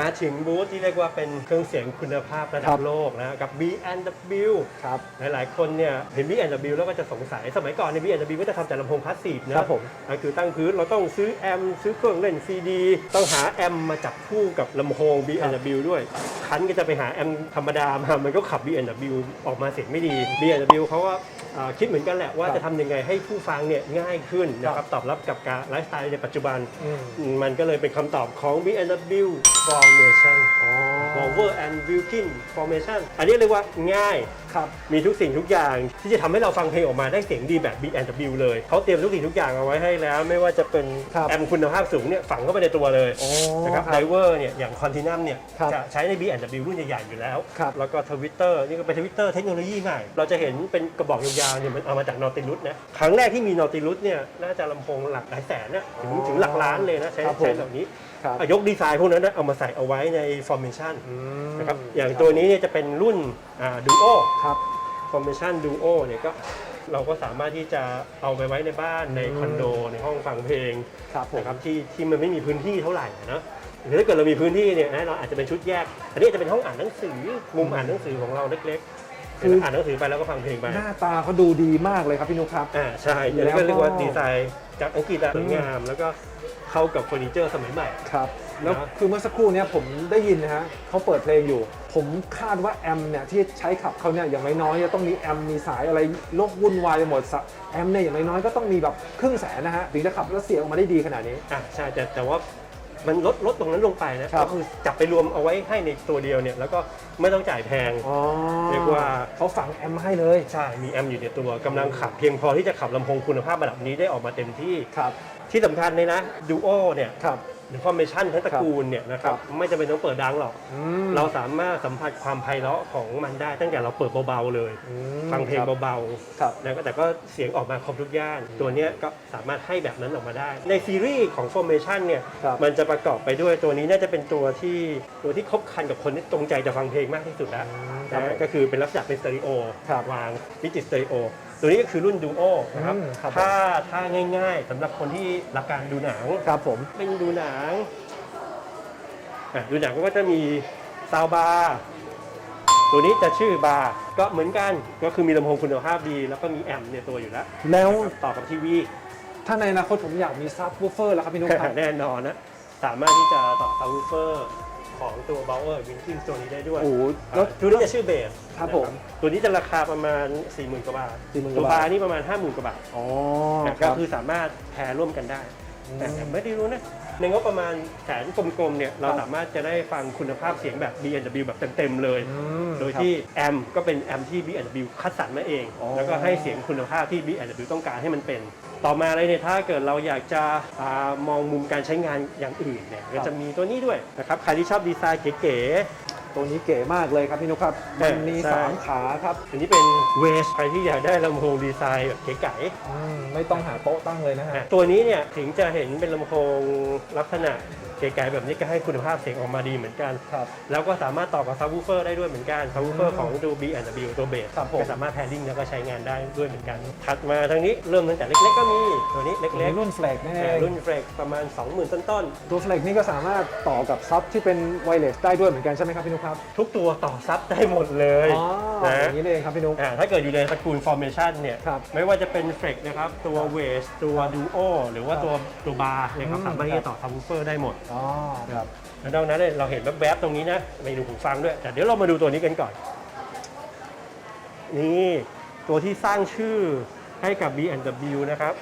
มาถึงบูธที่เรียกว่าเป็นเครื่องเสียงคุณภาพระดัครับบโลกนะกับ B&W ครับหลายๆ คนเนี่ยเห็น B&W แล้วก็จะสงสัยสมัยก่อนเนี่ย B&W ก็จะทำแต่ลำโพงพาสซีฟนะครับผมก็คือตั้งพื้นเราต้องซื้อแอมป์ซื้อเครื่องเล่นซีดีต้องหาแอมป์มาจับคู่กับลำโพง B&W ด้วยคันก็จะไปหาแอมป์ธรรมดามามันก็ขับ B&W ออกมาเสียงไม่ดี B&W เขาก็อ่าคิดเหมือนกันแหละว่าครับจะทำยังไงให้ผู้ฟังเนี่ยง่ายขึ้นนะครับตอบรับกับการไลฟ์สไตล์ในปัจจุบันอืมมันก็เลยเป็นคำตอบของ B&W Formation อ๋อ Volver and Wilkin Formation อันนี้เรียกว่าง่าย ครับ มีทุกสิ่งทุกอย่างที่จะทำให้เราฟังเพลงออกมาได้เสียงดีแบบ B&W เลย เขาเตรียมทุกสิ่งทุกอย่างเอาไว้ให้แล้ว ไม่ว่าจะเป็นครับแอมป์คุณภาพสูงเนี่ยฝังเข้าไปในตัวเลยโอ้นะครับครับไดเวอร์เนี่ยอย่างคอนตินัมเนี่ยครับจะใช้ใน B&W รุ่นใหญ่ๆอยู่แล้ว ครับแล้วก็ทวิตเตอร์นี่ก็เป็นทวิตเตอร์เทคโนโลยีใหม่ เราจะเห็นเป็นกระบอกยาวๆเนี่ยมันเอามาจากนอติลุสนะครั้งแรกที่มีนอติลุสเนี่ยน่าจะลำโพงหลักหลายแสนนะถึงถึงหลักล้านเลยนะใช้ครับผม ใช้เหล่านี้ครับ อะยกดีไซน์พวกนั้นนะเอามาใส่เอาไว้ใน Formation อืมนะครับอย่างตัวนี้เนี่ยจะเป็นรุ่นดูโอ ครับ Formation Duo เนี่ยก็เราก็สามารถที่จะเอาไปไว้ในบ้านในคอนโด ในห้องฟังเพลงครับผม นะครับที่ที่มันไม่มีพื้นที่เท่าไหร่นะ หรือถ้าเกิดเรามีพื้นที่เนี่ยนะเราอาจจะเป็นชุดแยก อันนี้จะเป็นห้องอ่านหนังสือมุมอ่านหนังสือของเราเล็กๆ คืออ่านหนังสือไปแล้วก็ฟังเพลงไป หน้าตาเขาดูดีมากเลยครับพี่นุกครับ อ่าใช่แล้วแล้วก็เรียกว่าก็ดีไซน์จากอังกฤษอะสวยงาม แล้วก็เข้ากับเฟอร์นิเจอร์สมัยใหม่ ครับ แล้วนะ คือเมื่อสักครู่เนี้ยผมได้ยินนะฮะเขาเปิดเพลงอยู่ ผมคาดว่าแอมเนี่ยที่ใช้ขับเขาเนี่ยอย่างน้อยๆจะต้องมีแอมมีสายอะไรโลกวุ่นวายไปหมดสะแอมเนี่ยอย่างน้อยๆก็ต้องมีแบบครึ่งแสนนะฮะถึงจะขับแล้วเสียงออกมาได้ดีขนาดนี้ อะใช่แต่แต่ว่า มันลดลดตรงนั้นลงไปนะครับก็คือจับไปรวมเอาไว้ให้ในตัวเดียวเนี่ยแล้วก็ไม่ต้องจ่ายแพงอ๋อเรียกว่าเขาฝังแอมมาให้เลยใช่มีแอมป์อยู่ในตัวกำลังขับเพียงพอที่จะขับลำโพงคุณภาพระดับนี้ได้ออกมาเต็มที่ครับที่สำคัญเลยนะดูโอเนี่ยครับ หรือฟอร์เมชันทั้งตระกูลเนี่ยนะครับครับไม่จำเป็นต้องเปิดดังหรอกอืมเราสามารถสัมผัสความไพเราะของมันได้ ตั้งแต่เราเปิดเบาๆเลยอืมฟังเพลงครับเบาครับๆแล้วก็แต่ก็เสียงออกมาครบทุกย่าน ตัวเนี้ยก็สามารถให้แบบนั้นออกมาได้ ในซีรีส์ของ Formation เนี่ยครับมันจะประกอบไปด้วยตัวนี้น่าจะเป็นตัวที่ตัวที่ครบครันกับคนที่ตรงใจจะฟังเพลงมากที่สุดแล้วครับนะก็คือเป็นลักษณะเป็นสเตอริโอครับวางดิจิตสเตอริโอ ตัวนี้ก็คือรุ่นดูโอนะครับอืมครับถ้าถ้าง่ายๆสำหรับคนที่รักการดูหนัง ครับผม เป็นดูหนังอะดูหนังก็จะมีซาวบาร์ ตัวนี้จะชื่อบาร์ ก็เหมือนกัน ก็คือมีลำโพงคุณภาพดี แล้วก็มีแอมป์ในตัวอยู่แล้วแล้วต่อกับทีวีถ้าในอนาคตผมอยากมีซับวูฟเฟอร์แล้วครับพี่นุ๊กครับ แน่นอนนะ สามารถที่จะต่อซับวูเฟอร์ ของตัวเบลเออร์วินคินตัวนี้ได้ด้วยโอ้โหแล้แล้ววตัวนี้จะชื่อเบสครับผมตัวนี้จะราคาประมาณ 40,000 กว่าบาท40,000ตัวกว่าบาทบาร์นี่ประมาณ 50,000 กว่าบาทอ๋อนะคก็รับ คือสามารถแพรร่วมกันได้ อืมแต่ไม่ได้รู้นะ ในงบประมาณแสนกลมๆเนี่ยเราครับ สามารถจะได้ฟังคุณภาพเสียงแบบ B&W แบบเต็มๆเลย อืมโดยครับที่แอมป์ก็เป็นแอมป์ที่ B&W คัดสรรมาเอง อ๋อ แล้วก็ให้เสียงคุณภาพที่ B&W ต้องการให้มันเป็น ต่อมาเลยเนี่ยถ้าเกิดเราอยากจะอามองมุมการใช้งานอย่างอื่นเนี่ยก็จะมีตัวนี้ด้วยนะครับใครที่ชอบดีไซน์เก๋ ตัวนี้เก๋มากเลยครับพี่นุ๊กครับเอมัอนมีใช่ สามขาครับๆอันนี้เป็นเวสใครที่อยากได้ลำโพงดีไซน์แบบเก๋ๆอืมไม่ต้องหาโต๊ะตั้งเลยนะฮะ อะตัวนี้เนี่ยถึงจะเห็นเป็นลำโพงลักษณะเก๋ๆแบบนี้ก็ให้คุณภาพเสียงออกมาดีเหมือนกัน ครับ แล้วก็สามารถต่อกับซับวูเฟอร์ได้ด้วยเหมือนกันซับวูเฟอร์ของดู B&W ตัวเบสครับผม ก็สามารถแพร์ลิงแล้วก็ใช้งานได้ด้วยเหมือนกัน ถัดมาทางนี้เริ่มตั้งแต่เล็กๆก็มีตัวนี้ตัวเล็กนี้รุ่นแฟลกๆแน่อ่ารุ่นเฟรกประมาณ 20,000 ต้นตัวแฟลกนี่ก็สามารถต่อกับซับที่เป็นไวเลสได้ด้วยเหมือนกันใช่ไหมครับพี่นุ๊กครับๆทุกตัวต่อซับได้หมดเลยอ๋อนะอย่างนี้เองครับพี่นุ๊ก อ่าถ้าเกิดอยู่ในตระกูล formation เนี่ย ครับไม่ว่าจะเป็นเฟรกนะครับตัวครับเวสตัวดูโอหรือว่าครับตัวตัวบาร์นะครับอืม สามารถที่จะต่อซับวูเฟอร์ได้หมด อ๋อครับ แล้วนอกนั้นเนี่ยเราเห็นแวบๆตรงนี้นะไม่ดูหูฟังด้วย แต่เดี๋ยวเรามาดูตัวนี้กันก่อน นี่ตัวที่สร้างชื่อให้กับ B&W นะครับ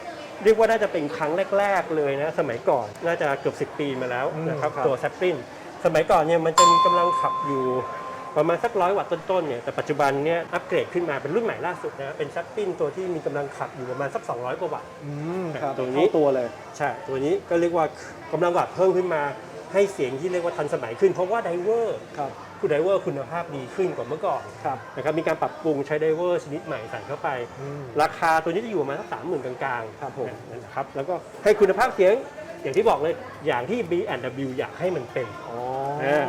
เรียกว่าน่าจะเป็นครั้งแรก ๆ เลยนะ สมัยก่อนน่าจะเกือบ 10 ปีมาแล้วอืมนะครับครับ ตัวแซปลิน สมัยก่อนเนี่ยมันจะมีกำลังขับอยู่ประมาณสักร้อยวัตต์ต้นๆเนี่ยแต่ปัจจุบันเนี่ยอัปเกรดขึ้นมาเป็นรุ่นใหม่ล่าสุดนะเป็นแซปลินตัวที่มีกำลังขับอยู่ประมาณสัก 200 กว่าวัตต์ อืมครับตัวนี้เข้าตัวเลย ใช่ตัวนี้ก็เรียกว่ากำลังวัตต์เพิ่มขึ้นมาให้เสียงที่เรียกว่าทันสมัยขึ้น เพราะว่าไดเวอร์ครับคุณไดเวอร์คุณภาพดีขึ้นกว่าเมื่อก่อนครับ นะครับมีการปรับปรุงใช้ไดเวอร์ชนิดใหม่ใส่เข้าไป อืม ราคาตัวนี้จะอยู่ประมาณสักสามหมื่นกลางๆครับผม นั่นนะครับแล้วก็ให้คุณภาพเสียงอย่างที่บอกเลยอย่างที่ B&W อยากให้มันเป็น อ๋อเออ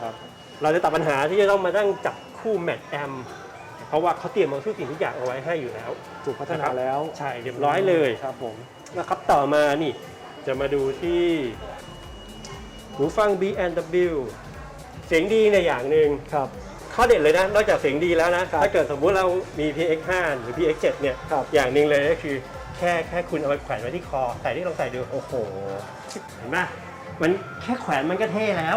ครับเราจะตัดปัญหาที่จะต้องมาตั้งจับคู่แมทแอมเพราะว่าเขาเตรียมมาทุกสิ่งทุกอย่างเอาไว้ให้อยู่แล้ว ถูกพัฒนาแล้วใช่เรียบร้อยเลยครับผมนะครับต่อมานี่จะมาดูที่หูฟัง B&W เสียงดีในยอย่างหนึ่งครับ ข้อเด่นเลยนะ นอกจากเสียงดีแล้วนะ ครับถ้าเกิดสมมุติเรามี PX5 หรือ PX7 เนี่ย ครับ อย่างหนึ่งเลยก็คือแค่แค่คุณเอาไปแขวนไว้ที่คอ ใส่ที่ลองใส่ดู โอ้โห เห็นไหมมันแค่แขวนมันก็เท่แล้ว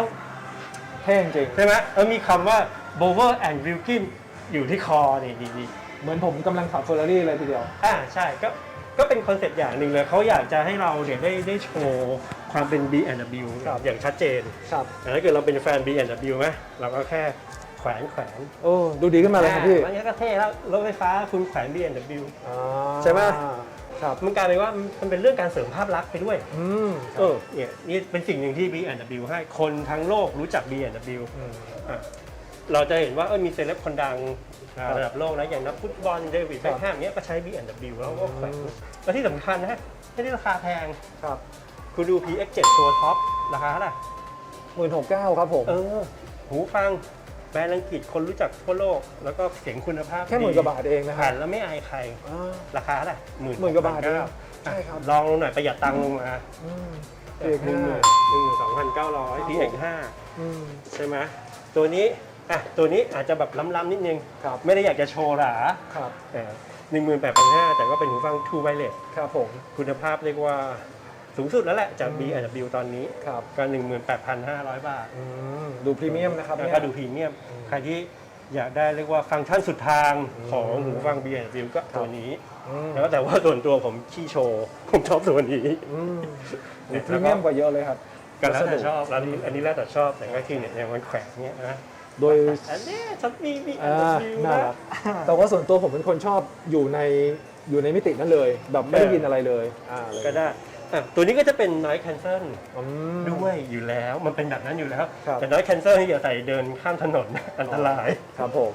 เท่จริงใช่ไหมเออมีคำว่า Bower and Wilkin อยู่ที่คอนี่นี่นี่เหมือนผมกำลังขับเฟอร์รารี่เลยทีเดียว อ่าใช่ก็ก็เป็นคอนเซ็ปต์อย่างหนึ่งเลยเขาอยากจะให้เราเนี่ยได้ได้โชว์ความเป็น B&W ครับ อย่างชัดเจนครับ แต่ถ้าเกิดเราเป็นแฟน B&W ไหมเราก็แค่แขวนแขวนโอ้ดูดีขึ้นมาเลยครับพี่ อ่ามันก็เท่แล้วรถไฟฟ้าคุณแขวน B&W อ่าใช่ไหม ครับมันกลายเป็นว่ามันเป็นเรื่องการเสริมภาพลักษณ์ไปด้วย อืมเออเนี่ยนี่เป็นสิ่งหนึ่งที่ B&W ให้คนทั้งโลกรู้จัก B&W มอะเราจะเห็นว่าเออมีเซเลบคนดังครับ ระดับโลกนะอย่างนักฟุตบอลเดวิดครัแบ็บคแฮมเนี้ยก็ใช้ B&W แล้วก็แขวนอืมแล้วที่สำคัญนะไม่ได้ราคาแพง ครับคุณดู PX7 ตัวท็อปราคาเท่าไหร่หมื่นหกเก้าครับผม เออ หูฟัง แบรนด์อังกฤษคนรู้จักทั่วโลก แล้วก็เสียงคุณภาพแค่หมื่นกว่าบาทเองนะครัผ่าบนแล้วไม่อายใคร อ่า ราคาเท่าไหร่หมื่นหมื่นกว่าบาทเองเก้ใช่ครับ ลองลงหน่อยประหยัดตังค์ลงมาอืมหนึ่งหมื่นหนึ่งหมื่นสองพันเก้าร้อย PX5 อืมใช่ไหมตัวนี้อะตัวนี้อาจจะแบบล้ำๆนิดนึง ครับไม่ได้อยากจะโชว์หราครับหนึ่งหมื่นแปดพันห้าแต่ก็เป็นหูฟัง True Wireless ครับผมคุณภาพเรียกว่า สูงสุดแล้วแหละจาก B&W ตอนนี้ครับก็ 18,500 บาทอืมดูพรีเมียมนะครับแล้วเนี่ย ก็ดูพรีเมียมอืมใครที่อยากได้เรียกว่าฟังก์ชันสุดทางอืมของหูฟัง B&W ก็ตัวนี้อืม แล้วแต่ว่าส่วนตัวผมขี้โชว์ ผมชอบตัวนี้ อืมเนี่ดูยพรีเมียมกว่าเยอะเลยครับก็แล้วแต่ชอบแล้วนี้อันนี้แล้วแต่ชอบแต่ก็คือเนี่ยอย่างมันแขวนเนี่ยนะโดย อันนี้ฉันมีอ่า B&W น่านะรักแต่ว่าส่วนตัวผมเป็นคนชอบอยู่ในอยู่ในมิตินั้นเลย แบบไม่ได้ยินอะไรเลยอ่าเลย ก็ได้ อะตัวนี้ก็จะเป็น noise cancel อืม ด้วยอยู่แล้วมันเป็นแบบนั้นอยู่แล้ว ครับ แต่ noise cancel นี่อย่าใส่เดินข้ามถนน อันตราย ครับผม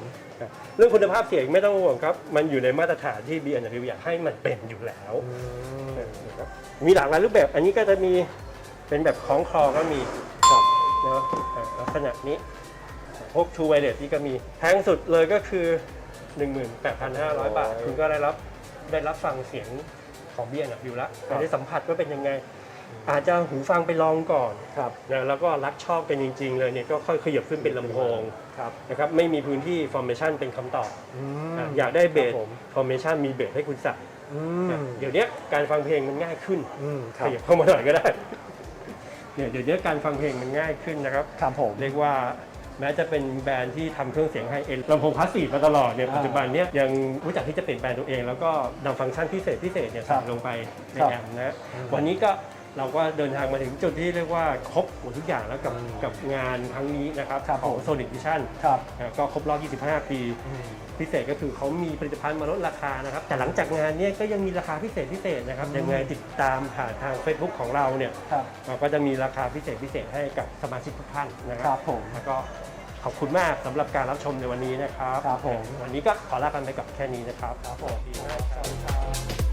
เรื่องคุณภาพเสียงไม่ต้องห่วงครับ มันอยู่ในมาตรฐานที่ B&W อยากให้มันเป็นอยู่แล้ว อืมนะครับมีหลากหลายรูปแบบ อันนี้ก็จะมีเป็นแบบคล้องคลอก็มีครับเนาะอะลักษณะนี้พวก True Wireless นี่ก็มีแพงสุดเลยก็คือ 18,500 บาท คุณก็ได้รับได้รับฟังเสียง ของ B&W แล้วได้สัมผัสว่าเป็นยังไง อาจจะหูฟังไปลองก่อนครับนะแล้วก็รักชอบเป็นจริง ๆ เลยเนี่ยก็ค่อยขยับขึ้นเป็นลำโพงครับ นะครับไม่มีพื้นที่ formation เป็นคำตอบอืมอะอยากได้เบส ครับผม formation มีเบสให้คุณใส่อืมเดี๋ยวเนี้ยการฟังเพลงมันง่ายขึ้นอืมคขรับยับเข้ามาหน่อยก็ได้เนี่ยเดี๋ยวนี้การฟังเพลงมันง่ายขึ้นนะครับ ครับผม เรียกว่า แม้จะเป็นแบรนด์ที่ทำเครื่องเสียงไฮเอ็นลำโพงพาสซีฟมาตลอดเนี่ยอ่าปัจจุบันเนี้ยยังรู้จักที่จะเปลี่ยนแปลงตัวเอง แล้วก็นำฟังก์ชันพิเศษพิเศษเนี่ยครัใส่บลงไปในครับแอมป์นะอืมวันนี้ก็ เราก็เดินทางมาถึงจุดที่เรียกว่าครบหมดทุกอย่างแล้วกับอืมกับงานครั้งนี้นะครับครับของ ผม Sonic Vision ครับอ่าก็ครบรอบ 25 ปี อืม พิเศษก็คือเขามีผลิตภัณฑ์มาลดราคานะครับ แต่หลังจากงานเนี้ก็ยังมีราคาพิเศษพิเศษนะครับ อืม ยังไงติดตามผ่านทาง Facebook ของเราเนี่ยครับ เราก็จะมีราคาพิเศษพิเศษให้กับสมาชิกทุกท่านนะคครัรับ บผม แล้วก็ขอบคุณมากสำหรับการรับชมในวันนี้นะครับ ครับผม วันนี้ก็ขอลากันไปกับแค่นี้นะครับ ครับผมสวัสดีครับขอบคุณครับ